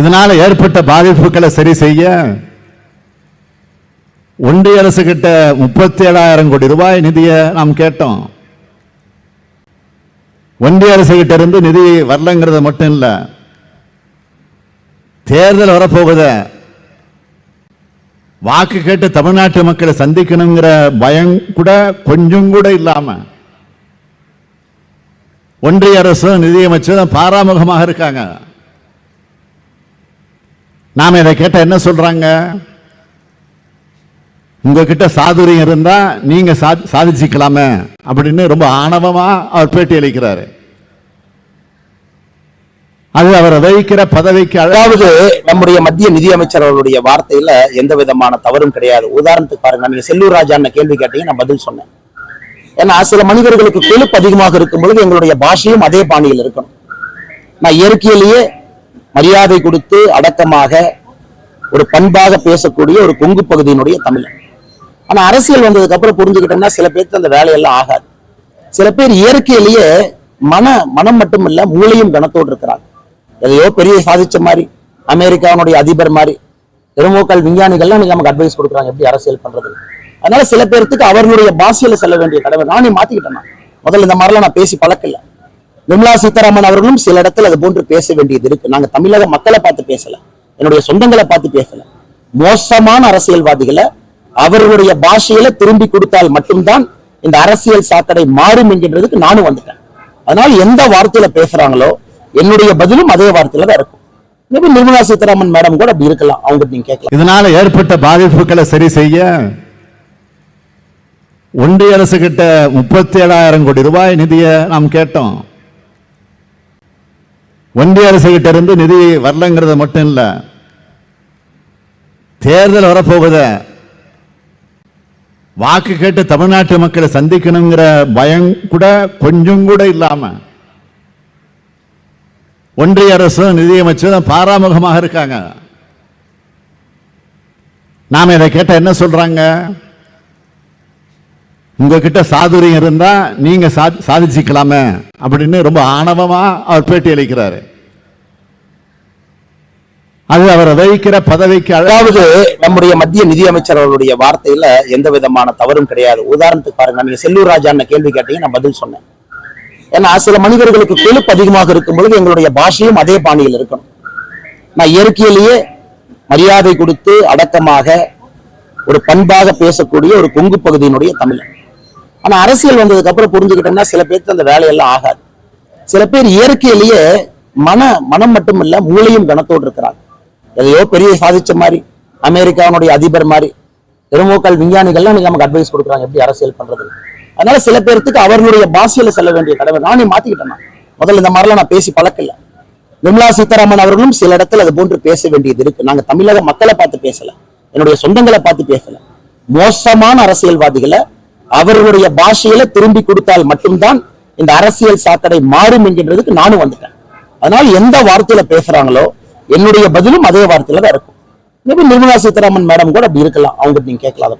இதனால ஏற்பட்ட பாதிப்புகளை சரி செய்ய ஒன்றிய அரசு கிட்ட முப்பத்தி ஏழாயிரம் கோடி ரூபாய் நிதியை நாம் கேட்டோம். ஒன்றிய அரசு கிட்ட இருந்து நிதி வரலங்கிறது மட்டும் இல்லை தேர்தல் வரப்போகுத. வாக்கு கேட்டு தமிழ்நாட்டு மக்களை சந்திக்கணுங்கிற பயம் கூட கொஞ்சம் கூட இல்லாம ஒன்றிய அரசும் நிதியமைச்சரும் பாராமுகமாக இருக்காங்க. நாம் இதை கேட்ட என்ன சொல்றாங்க? உங்ககிட்ட சாதுரியம் இருந்தா நீங்க சா- சாதிச்சுக்கலாமே அப்படின்னு ரொம்ப ஆணவமா அவர் பேட்டி அளிக்கிறாரு. அது அவரை வகிக்கிற பதவிக்கு அதாவது நம்முடைய மத்திய நிதியமைச்சர் அவருடைய வார்த்தையில எந்த விதமான தவறும் கிடையாது. உதாரணத்துக்கு பாருங்க நீங்க செல்லூர் ராஜான்னு கேள்வி கேட்டீங்க நான் பதில் சொன்னேன். ஏன்னா சில மனிதர்களுக்கு கொழுப்பு அதிகமாக இருக்கும் பொழுது எங்களுடைய பாஷையும் அதே பாணியில் இருக்கணும். நான் இயற்கையிலேயே மரியாதை கொடுத்து அடக்கமாக ஒரு பண்பாக பேசக்கூடிய ஒரு கொங்கு பகுதியினுடைய தமிழன். ஆனா அரசியல் வந்ததுக்கு அப்புறம் புரிஞ்சுக்கிட்டோம்னா சில பேருக்கு அந்த வேலையெல்லாம் ஆகாது. சில பேர் இயற்கையிலேயே மன மனம் மட்டும் இல்ல மூளையும் கனத்தோடு இருக்கிறாங்க. எதையோ பெரிய சாதிச்ச மாதிரி அமெரிக்காவுடைய அதிபர் மாதிரி திருமோக்கள் விஞ்ஞானிகள்லாம் இன்னைக்கு நமக்கு அட்வைஸ் கொடுக்குறாங்க எப்படி அரசியல் பண்றது. அதனால சில பேர்த்துக்கு அவர்களுடைய பாஷையில செல்ல வேண்டிய கடமை. நானே மாத்திக்கிட்டேன் முதல்ல இந்த மாதிரிலாம் நான் பேசி பழக்கல. நிர்மலா சீதாராமன் அவர்களும் சில இடத்துல அது போன்று பேச வேண்டியது இருக்கு. நாங்க தமிழக மக்களை பார்த்து பேசல. என்னுடைய சொந்தங்களை பார்த்து பேசல. மோசமான அரசியல்வாதிகளை அவர்களுடைய பாஷையில திரும்பி கொடுத்தால் மட்டும்தான் இந்த அரசியல் சாக்கடை மாறும் என்கின்றதுக்கு நானும் வந்துட்டேன். அதனால எந்த வார்த்தையில பேசுறாங்களோ என்னுடைய பதிலும் அதே வார்த்தையில தான் இருக்கும். மேபி நிர்மலா சீதாராமன் மேடம் கூட அப்படி இருக்கலாம். அவங்க நீங்க கேட்கலாம். இதனால ஏற்பட்ட பாதிப்புகளை சரி செய்ய ஒன்றிய அரசு கிட்ட முப்பத்தி ஏழாயிரம் கோடி ரூபாய் நிதியை நாம் கேட்டோம். ஒன்றிய அரசு கிட்ட இருந்து நிதி வரலங்கிறது மட்டும் இல்லை. தேர்தல் வரப்போகுத. வாக்கு கேட்டு தமிழ்நாட்டு மக்களை சந்திக்கணுங்கிற பயம் கூட கொஞ்சம் கூட இல்லாம. ஒன்றிய அரசும் நிதியமைச்சரும் பாராமுகமாக இருக்காங்க. நாம இதை கேட்ட என்ன சொல்றாங்க? உங்ககிட்ட சாதுரியம் இருந்தா நீங்க சா- சாதிச்சுக்கலாமே அப்படின்னு ரொம்ப ஆணவமா அவர் பேட்டி அளிக்கிறாரு. அது அவரை வகிக்கிற பதவிக்கு அதாவது நம்முடைய மத்திய நிதியமைச்சர் அவருடைய வார்த்தையில எந்த விதமான தவறும் கிடையாது. உதாரணத்துக்கு பாருங்க நீங்க செல்லூர் ராஜா கேள்வி கேட்டீங்க நான் பதில் சொன்னேன். ஏன்னா சில மனிதர்களுக்கு கொழுப்பு அதிகமாக இருக்கும் பொழுது எங்களுடைய பாஷையும் அதே பாணியில் இருக்கணும். நான் இயற்கையிலேயே மரியாதை கொடுத்து அடக்கமாக ஒரு பண்பாக பேசக்கூடிய ஒரு கொங்கு பகுதியினுடைய தமிழன். ஆனா அரசியல் வந்ததுக்கு அப்புறம் புரிஞ்சுக்கிட்டோம்னா சில பேருக்கு அந்த வேலையெல்லாம் ஆகாது. சில பேர் இயற்கையிலேயே மன மனம் மட்டும் இல்ல மூளையும் கனத்தோடு இருக்கிறாங்க. எதையோ பெரிய சாதிச்ச மாதிரி அமெரிக்காவுடைய அதிபர் மாதிரி திருமோக்கள் விஞ்ஞானிகள்லாம் நமக்கு அட்வைஸ் கொடுக்குறாங்க எப்படி அரசியல் பண்றது அதனால சில பேர்த்துக்கு அவர்களுடைய பாஷையில செல்ல வேண்டிய கடமை. நானே மாத்திக்கிட்டேன் முதல்ல இந்த மாதிரிலாம் நான் பேசி பழக்கல. நிர்மலா சீதாராமன் அவர்களும் சில இடத்துல அது போன்று பேச வேண்டியது இருக்கு. நாங்க தமிழக மக்களை பார்த்து பேசல. என்னுடைய சொந்தங்களை பார்த்து பேசல. மோசமான அரசியல்வாதிகளை அவர்களுடைய பாஷையில திரும்பி கொடுத்தால் மட்டும்தான் இந்த அரசியல் சாக்கடை மாறும் என்கின்றதுக்கு நானும் வந்துட்டேன். அதனால எந்த வார்த்தையில பேசுறாங்களோ என்னுடைய பதிலும் அதே வார்த்தையில தான் இருக்கும். மேபி நிர்மலா சீதாராமன் மேடம் கூட அப்படி இருக்கலாம். அவங்க நீங்க கேட்கலாம் அதை